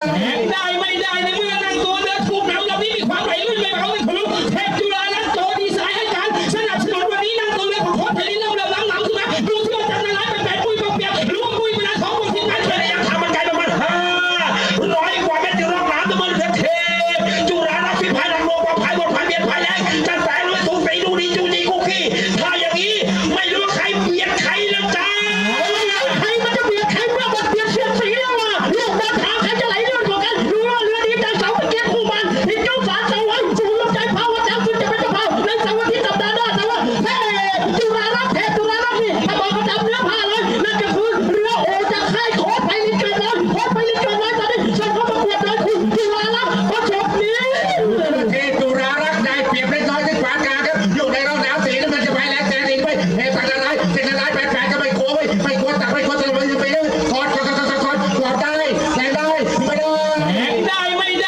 แ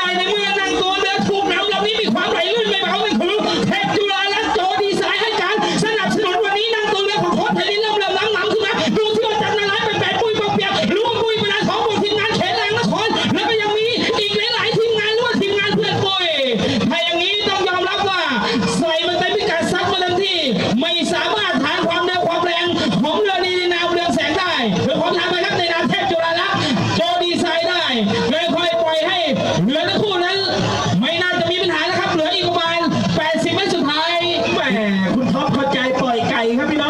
ได้ในมือนั่งตัวเรือถูกน้ำลำนี้มีความไหลลื่นไม่เบาเป็นของเทพจุฬาลัตโจดีไซน์ให้การสนับสนุนวันนี้นั่งตัวเรือของโค้ชไนเริ่มเริ่มล้างหลังขึ้นมาดูที่ว่าจันร์ายเป็นแปดปุ้ยปอกเปียกรู้ว่าปุยเป็นอาของบุทีงานเขตแรงนครแล้วก็ยังมีอีกหลาย ๆ ทีมงานหรือว่าทีมงานเพื่อปุ้ยถ้อย่างนี้ต้องยอมรับว่าใส่มันเต็มิกัดซัดมาเต็มที่ไม่สามารถทานความเร็ความแรงของเรือในนาเรือแสงได้เรือขทาไปครับในนาเทพจุฬาลัตโจดีไซน์ได้เลยคอยปล่อยให้เรือ พอปเใจปล่อยไก่ครับพี่น้อง